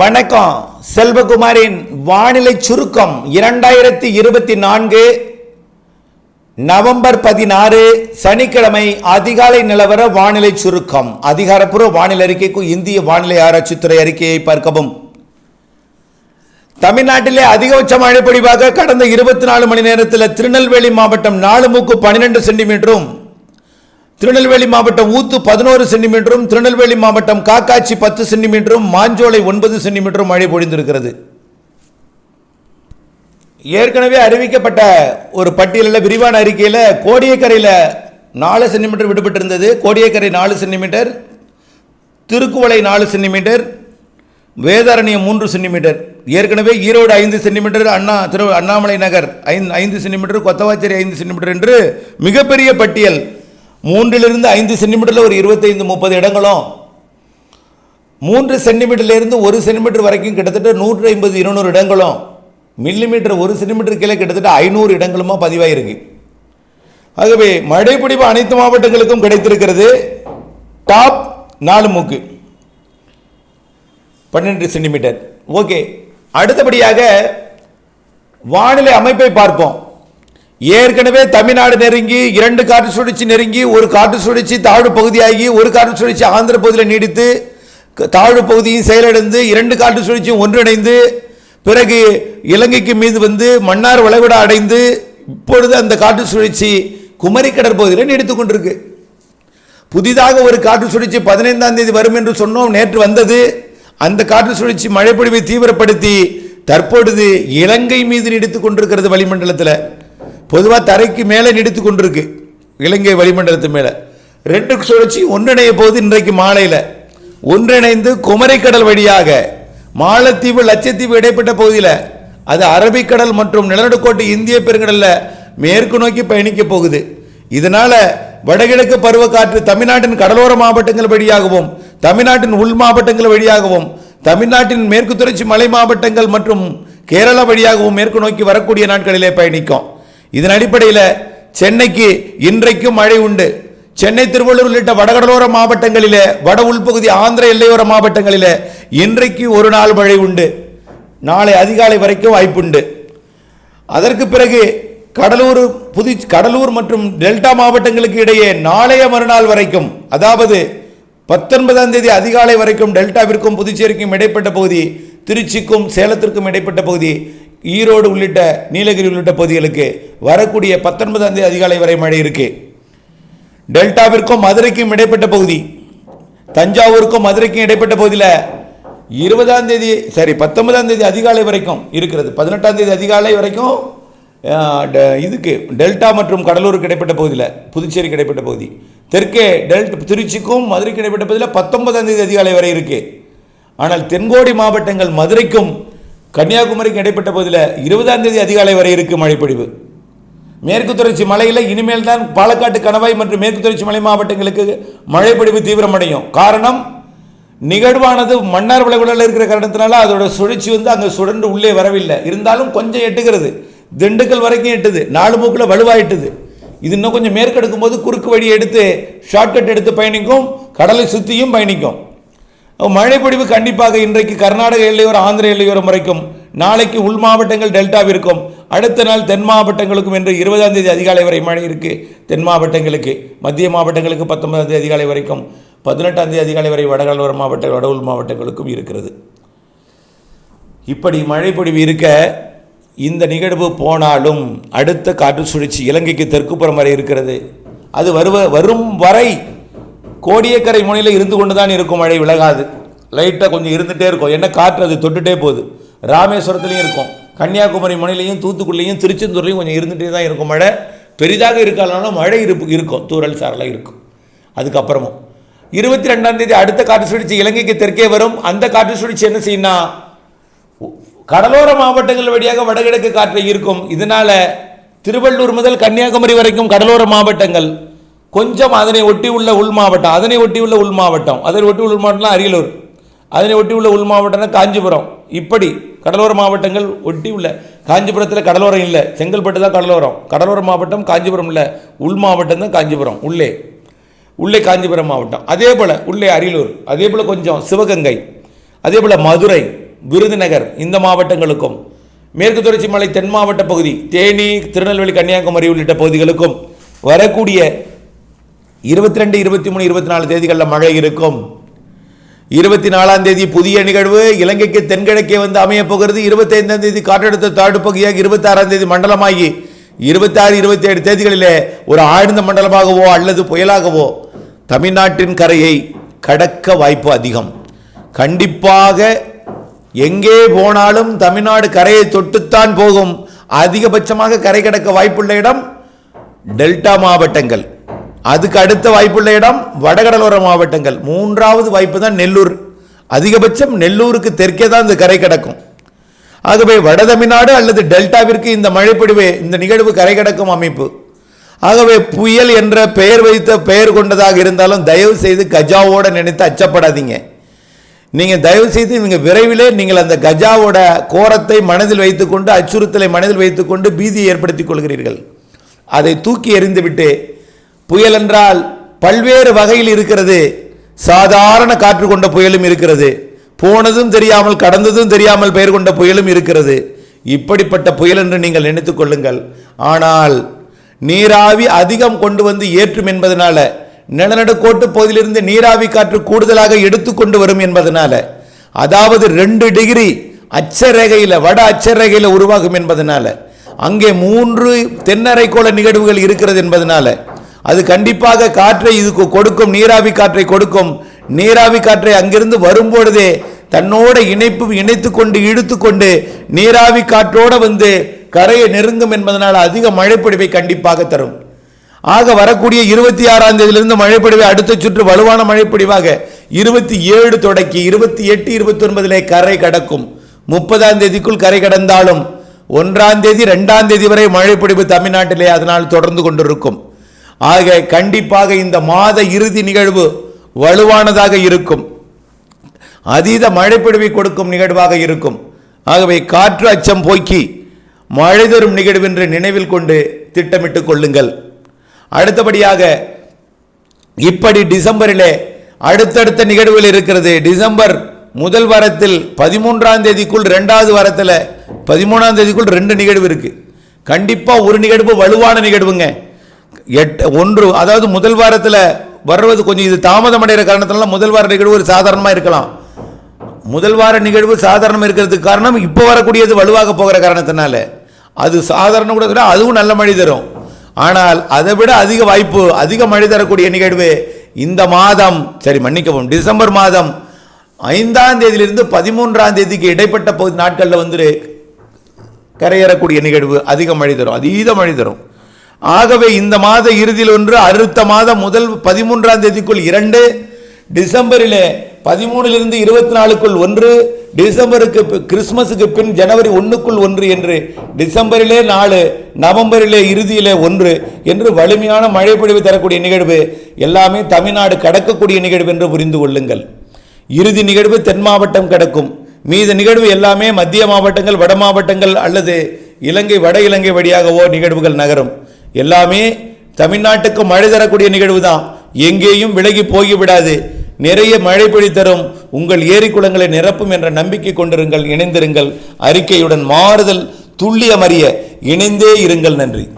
வணக்கம். செல்வகுமாரின் வானிலை சுருக்கம் இரண்டாயிரத்தி இருபத்தி நான்கு நவம்பர் பதினாறு சனிக்கிழமை அதிகாலை நிலவர வானிலை சுருக்கம். அதிகாரப்பூர்வ வானிலை அறிக்கைக்கு இந்திய வானிலை ஆராய்ச்சித்துறை அறிக்கையை பார்க்கவும். தமிழ்நாட்டிலே அதிகபட்ச மழை பொழிவாக கடந்த இருபத்தி நாலு மணி நேரத்தில் திருநெல்வேலி மாவட்டம் நாலு மூக்கு பன்னிரெண்டு சென்டிமீட்டரும் திருநெல்வேலி மாவட்டம் ஊத்து பதினோரு சென்டிமீட்டரும் திருநெல்வேலி மாவட்டம் காக்காட்சி பத்து சென்டிமீட்டரும் மாஞ்சோலை ஒன்பது சென்டிமீட்டரும் மழை பொழிந்திருக்கிறது. ஏற்கனவே அறிவிக்கப்பட்ட ஒரு பட்டியலில் விரிவான அறிக்கையில் கோடியக்கரையில் நாலு சென்டிமீட்டர் விடுபட்டிருந்தது. கோடியக்கரை நாலு சென்டிமீட்டர் திருக்குவளை நாலு சென்டிமீட்டர் வேதாரண்யம் மூன்று சென்டிமீட்டர். ஏற்கனவே ஈரோடு ஐந்து சென்டிமீட்டர் அண்ணா திரு அண்ணாமலை நகர் ஐந்து ஐந்து சென்டிமீட்டர் கொத்தவாச்சேரி ஐந்து சென்டிமீட்டர் என்று மிகப்பெரிய பட்டியல் மூன்றிலிருந்து ஐந்து சென்டிமீட்டரில் ஒரு இருபத்தைந்து முப்பது இடங்களும். மூன்று சென்டிமீட்டர்லேருந்து ஒரு சென்டிமீட்டர் வரைக்கும் கிட்டத்தட்ட நூற்றி ஐம்பது இருநூறு இடங்களும். மில்லிமீட்டர் ஒரு சென்டிமீட்டர் கீழே கிட்டத்தட்ட ஐநூறு இடங்களுமா பதிவாயிருக்கு. ஆகவே மழைப்பிடிப்பு அனைத்து மாவட்டங்களுக்கும் கிடைத்திருக்கிறது. டாப் நாலு மூக்கு. பன்னெண்டு சென்டிமீட்டர். ஓகே. அடுத்தபடியாக வானிலை அமைப்பை பார்ப்போம். ஏற்கனவே தமிழ்நாடு நெருங்கி இரண்டு காற்று சுழற்சி நெருங்கி ஒரு காற்று சுழற்சி தாழ்வு பகுதியாகி ஒரு காற்று சுழற்சி ஆந்திர பகுதியில் நீடித்து தாழ்வு பகுதியும் செயலடைந்து இரண்டு காற்று சுழற்சியும் ஒன்றிணைந்து பிறகு இலங்கைக்கு மீது வந்து மன்னார் வளைகுடா அடைந்து இப்பொழுது அந்த காற்று சுழற்சி குமரி கடற்பகுதியில் நீடித்துக் கொண்டிருக்கு. புதிதாக ஒரு காற்று சுழற்சி பதினைந்தாம் தேதி வரும் என்று சொன்னோம் நேற்று வந்தது. அந்த காற்று சுழற்சி மழைப்பொழிவை தீவிரப்படுத்தி தற்பொழுது இலங்கை மீது நீடித்துக் கொண்டிருக்கிறது வளிமண்டலத்தில். பொதுவாக தரைக்கு மேலே நீடித்து கொண்டிருக்கு. இலங்கை வளிமண்டலத்து மேலே. ரெண்டு சுழற்சி ஒன்றிணைய போது இன்றைக்கு மாலையில். ஒன்றிணைந்து குமரிக்கடல் வழியாக மாலத்தீவு லட்சத்தீவு இடைப்பட்ட பகுதியில். அது அரபிக்கடல் மற்றும் நிலநடுக்கோட்டு இந்திய பெருங்கடலில் மேற்கு நோக்கி பயணிக்க போகுது. இதனால வடகிழக்கு பருவக்காற்று தமிழ்நாட்டின் கடலோர மாவட்டங்கள் வழியாகவும் தமிழ்நாட்டின் உள் மாவட்டங்கள் வழியாகவும் தமிழ்நாட்டின் மேற்கு தொடர்ச்சி மலை மாவட்டங்கள் மற்றும் கேரளா வழியாகவும் மேற்கு நோக்கி வரக்கூடிய நாட்களிலே பயணிக்கும். இதன் அடிப்படையில் சென்னைக்கு இன்றைக்கும் மழை உண்டு. சென்னை திருவள்ளூர் உள்ளிட்ட வடகடலோர மாவட்டங்களிலே வட உள்பகுதி ஆந்திர எல்லையோர மாவட்டங்களிலே இன்றைக்கு ஒரு நாள் மழை உண்டு. நாளை அதிகாலை வரைக்கும் வாய்ப்புண்டு. அதற்கு பிறகு கடலூர் புது கடலூர் மற்றும் டெல்டா மாவட்டங்களுக்கு இடையே நாளைய மறுநாள் வரைக்கும் அதாவது பத்தொன்பதாம் தேதி அதிகாலை வரைக்கும் டெல்டாவிற்கும் புதுச்சேரிக்கும் இடைப்பட்ட பகுதி திருச்சிக்கும் சேலத்திற்கும் இடைப்பட்ட பகுதி ஈரோடு உள்ளிட்ட நீலகிரி உள்ளிட்ட பகுதிகளுக்கு வரக்கூடிய பத்தொன்பதாம் தேதி அதிகாலை வரை மழை இருக்கு. டெல்டாவிற்கும் மதுரைக்கும் இடைப்பட்ட பகுதி தஞ்சாவூருக்கும் மதுரைக்கும் இடைப்பட்ட பகுதியில் இருபதாம் தேதி சரி பத்தொன்பதாம் தேதி அதிகாலை வரைக்கும் இருக்கிறது. பதினெட்டாம் தேதி அதிகாலை வரைக்கும் இதுக்கு டெல்டா மற்றும் கடலூருக்கு இடைப்பட்ட பகுதியில் புதுச்சேரிக்கு இடைப்பட்ட பகுதி. தெற்கே டெல்ட் திருச்சிக்கும் மதுரைக்கு இடைப்பட்ட பகுதியில் பத்தொன்பதாம் தேதி அதிகாலை வரை இருக்கு. ஆனால் தென்கோடி மாவட்டங்கள் மதுரைக்கும் கன்னியாகுமரிக்கு இடைப்பட்ட பகுதியில் இருபதாம் தேதி அதிகாலை வரை இருக்கு மழைப்பொழிவு. மேற்கு தொடர்ச்சி மலையில் இனிமேல் தான் பாலக்காட்டு கணவாய் மற்றும் மேற்கு தொடர்ச்சி மலை மாவட்டங்களுக்கு மழைப்பொழிவு தீவிரமடையும். காரணம் நிகழ்வானது மன்னார் விளைகுடலில் இருக்கிற காரணத்தினால அதோட சுழற்சி வந்து அங்கே சுழன்று உள்ளே வரவில்லை. இருந்தாலும் கொஞ்சம் எட்டுகிறது. திண்டுக்கல் வரைக்கும் எட்டுது. நாலு மூக்கில் வலுவாயிட்டுது. இது இன்னும் கொஞ்சம் மேற்கெடுக்கும் போது குறுக்கு வழி எடுத்து ஷார்ட்கட் எடுத்து பயணிக்கும். கடலை சுற்றியும் பயணிக்கும். மழைப்பொழிவு கண்டிப்பாக இன்றைக்கு கர்நாடக எல்லையோரம் ஆந்திர எல்லையோரம் வரைக்கும். நாளைக்கு உள் மாவட்டங்கள் டெல்டாவிற்கும் அடுத்த நாள் தென் மாவட்டங்களுக்கும் என்று இருபதாம் தேதி அதிகாலை வரை மழை இருக்குது தென் மாவட்டங்களுக்கு மத்திய மாவட்டங்களுக்கு பத்தொன்பதாம் தேதி அதிகாலை வரைக்கும் பதினெட்டாம் தேதி அதிகாலை வரை வடகடலோர மாவட்ட வட உள் மாவட்டங்களுக்கும் இருக்கிறது. இப்படி மழைப்பொழிவு இருக்க இந்த நிகழ்வு போனாலும் அடுத்த காற்று சுழற்சி இலங்கைக்கு தெற்குப்புறம் வரை இருக்கிறது. அது வருவ வரும் வரை கோடியக்கரை முனையில் இருந்து கொண்டு தான் இருக்கும் மழை விலகாது. லைட்டாக கொஞ்சம் இருந்துகிட்டே இருக்கும். என்ன காற்று அது? தொட்டுட்டே போகுது. ராமேஸ்வரத்துலேயும் இருக்கும். கன்னியாகுமரி முனையிலையும் தூத்துக்குடிலையும் திருச்செந்தூர்லேயும் கொஞ்சம் இருந்துகிட்டே தான் இருக்கும் மழை. பெரிதாக இருக்காலும் மழை இருப்பு இருக்கும். தூறல் சாரலாம் இருக்கும். அதுக்கப்புறமும். இருபத்தி ரெண்டாம் தேதி அடுத்த காற்று சுழற்சி இலங்கைக்கு தெற்கே வரும். அந்த காற்று சுழற்சி என்ன செய்யணும்னா கடலோர மாவட்டங்கள் வழியாக வடகிழக்கு காற்றை இருக்கும். இதனால் திருவள்ளூர் முதல் கன்னியாகுமரி வரைக்கும் கடலோர மாவட்டங்கள் கொஞ்சம் அதனை ஒட்டி உள்ள உள் மாவட்டம் அதனை ஒட்டி உள்ள உள் மாவட்டம். அதனை ஒட்டி உள்ள உள் அரியலூர். அதனை ஒட்டி உள்ள உள் மாவட்டம்னா காஞ்சிபுரம். இப்படி கடலோர மாவட்டங்கள் ஒட்டி உள்ள காஞ்சிபுரத்தில் கடலோரம் இல்லை செங்கல்பட்டு தான் கடலோரம். கடலோர மாவட்டம் காஞ்சிபுரம் இல்லை உள் மாவட்டம் தான் காஞ்சிபுரம் உள்ளே. உள்ளே காஞ்சிபுரம் மாவட்டம். அதே போல் உள்ளே அரியலூர் அதே போல் கொஞ்சம் சிவகங்கை அதே போல் மதுரை விருதுநகர் இந்த மாவட்டங்களுக்கும் மேற்கு தொடர்ச்சி மலை தென் மாவட்ட பகுதி தேனி திருநெல்வேலி கன்னியாகுமரி உள்ளிட்ட பகுதிகளுக்கும் வரக்கூடிய இருபத்தி ரெண்டு இருபத்தி மூணு இருபத்தி நாலு தேதிகளில் மழை இருக்கும். இருபத்தி நாலாம் தேதி புதிய நிகழ்வு இலங்கைக்கு தென்கிழக்கே வந்து அமையப் போகிறது. இருபத்தி ஐந்தாம் தேதி காற்றழுத்த தாழ்வு பகுதியாக இருபத்தி ஆறாம் தேதி மண்டலமாகி இருபத்தி ஆறு இருபத்தி ஏழு தேதிகளிலே ஒரு ஆழ்ந்த மண்டலமாகவோ அல்லது புயலாகவோ தமிழ்நாட்டின் கரையை கடக்க வாய்ப்பு அதிகம். கண்டிப்பாக எங்கே போனாலும் தமிழ்நாடு கரையை தொட்டுத்தான் போகும். அதிகபட்சமாக கரை கடக்க வாய்ப்புள்ள இடம் டெல்டா மாவட்டங்கள். அதுக்கு அடுத்த வாய்ப்புள்ள இடம் வடகடலோர மாவட்டங்கள். மூன்றாவது வாய்ப்பு தான் நெல்லூர். அதிகபட்சம் நெல்லூருக்கு தெற்கே தான் இந்த கரை கடக்கும். ஆகவே வட தமிழ்நாடு அல்லது டெல்டாவிற்கு இந்த மழைப்பொழிவு இந்த நிகழ்வு கரை கடக்கும் அமைப்பு. ஆகவே புயல் என்ற பெயர் வைத்த பெயர் கொண்டதாக இருந்தாலும் தயவு செய்து கஜாவோட நினைத்து அச்சப்படாதீங்க. நீங்கள் தயவு செய்து நீங்கள் விரைவிலே நீங்கள் அந்த கஜாவோட கோரத்தை மனதில் வைத்துக்கொண்டு அச்சுறுத்தலை மனதில் வைத்துக்கொண்டு பீதியை ஏற்படுத்திக் கொள்கிறீர்கள். அதை தூக்கி எறிந்துவிட்டு புயல் என்றால் பல்வேறு வகையில் இருக்கிறது. சாதாரண காற்று கொண்ட புயலும் இருக்கிறது. போனதும் தெரியாமல் கடந்ததும் தெரியாமல் பெயர் கொண்ட புயலும் இருக்கிறது. இப்படிப்பட்ட புயல் என்று நீங்கள் நினைத்துக் கொள்ளுங்கள். ஆனால் நீராவி அதிகம் கொண்டு வந்து ஏற்றும் என்பதனால நிலநடுக்கோட்டு பகுதியிலிருந்து நீராவி காற்று கூடுதலாக எடுத்துக்கொண்டு வரும் என்பதனால அதாவது ரெண்டு டிகிரி அச்சரேகையில் வட அச்சரேகையில் உருவாகும் என்பதனால அங்கே மூன்று தென்னரைக்கோள நிகழ்வுகள் இருக்கிறது என்பதனால அது கண்டிப்பாக காற்றை இதுக்கு கொடுக்கும் நீராவி காற்றை கொடுக்கும். நீராவி காற்றை அங்கிருந்து வரும்பொழுதே தன்னோட இணைப்பு இணைத்து கொண்டு இழுத்து கொண்டு நீராவி காற்றோட வந்து கரையை நெருங்கும் என்பதனால் அதிக மழைப்பொழிவை கண்டிப்பாக தரும். ஆக வரக்கூடிய இருபத்தி ஆறாம் தேதியிலிருந்து மழைப்பொழிவை அடுத்த சுற்று வலுவான மழைப்பொழிவாக இருபத்தி ஏழு தொடக்கி இருபத்தி எட்டு இருபத்தி ஒன்பதிலே கரை கடக்கும். முப்பதாம் தேதிக்குள் கரை கடந்தாலும் ஒன்றாம் தேதி ரெண்டாம் தேதி வரை மழைப்பொழிவு தமிழ்நாட்டிலே அதனால் தொடர்ந்து கொண்டிருக்கும். ஆக கண்டிப்பாக இந்த மாத இறுதி நிகழ்வு வலுவானதாக இருக்கும். அதீத மழைப்பொழிவை கொடுக்கும் நிகழ்வாக இருக்கும். ஆகவே காற்று அச்சம் போக்கி மழை தரும் நிகழ்வென்று நினைவில் கொண்டு திட்டமிட்டுக் கொள்ளுங்கள். அடுத்தபடியாக இப்படி டிசம்பரிலே அடுத்தடுத்த நிகழ்வுகள் இருக்கிறது. டிசம்பர் முதல் வாரத்தில் பதிமூன்றாம் தேதிக்குள் ரெண்டாவது வாரத்தில் பதிமூணாம் தேதிக்குள் ரெண்டு நிகழ்வு இருக்குது கண்டிப்பாக ஒரு நிகழ்வு வலுவான நிகழ்வுங்க. எட்டு ஒன்று அதாவது முதல் வாரத்தில் வர்றது கொஞ்சம் இது தாமதம் அடைகிற காரணத்தினால முதல் வார நிகழ்வு ஒரு சாதாரணமாக இருக்கலாம். முதல் வார நிகழ்வு சாதாரணமாக இருக்கிறதுக்கு காரணம் இப்போ வரக்கூடியது வலுவாக போகிற காரணத்தினால. அது சாதாரணம் கூட அதுவும் நல்ல மழை தரும். ஆனால் அதை விட அதிக வாய்ப்பு அதிக மழை தரக்கூடிய நிகழ்வு இந்த மாதம் சரி மன்னிக்கவும் டிசம்பர் மாதம் ஐந்தாம் தேதியிலிருந்து பதிமூன்றாம் தேதிக்கு இடைப்பட்ட பகுதி நாட்களில் வந்து கரையேறக்கூடிய நிகழ்வு அதிக மழை தரும் அதீத மழை தரும். ஆகவே இந்த மாத இறுதியில் ஒன்று அடுத்த மாதம் முதல் பதிமூன்றாம் தேதிக்குள் இரண்டு டிசம்பரிலே பதிமூணிலிருந்து இருபத்தி நாலுக்குள் ஒன்று டிசம்பருக்கு பி- கிறிஸ்மஸுக்கு பின் ஜனவரி ஒன்றுக்குள் ஒன்று என்று டிசம்பரிலே நாலு நவம்பரிலே இறுதியிலே ஒன்று என்று வலிமையான மழை பொழிவு தரக்கூடிய நிகழ்வு எல்லாமே தமிழ்நாடு கடக்கக்கூடிய நிகழ்வு என்று புரிந்து கொள்ளுங்கள். இறுதி நிகழ்வு தென் மாவட்டம் கிடக்கும். மீத நிகழ்வு எல்லாமே மத்திய மாவட்டங்கள் வட மாவட்டங்கள் அல்லது இலங்கை வட இலங்கை வழியாகவோ நிகழ்வுகள் நகரும். எல்லாமே தமிழ்நாட்டுக்கு மழை தரக்கூடிய நிகழ்வு தான் எங்கேயும் விலகி போய்விடாது நிறைய மழை பொழி தரும். உங்கள் ஏரி குளங்களை நிரப்பும் என்ற நம்பிக்கை கொண்டிருங்கள் இணைந்திருங்கள். அறிக்கையுடன் மாறுதல் துல்லியமறிய இணைந்தே இருங்கள். நன்றி.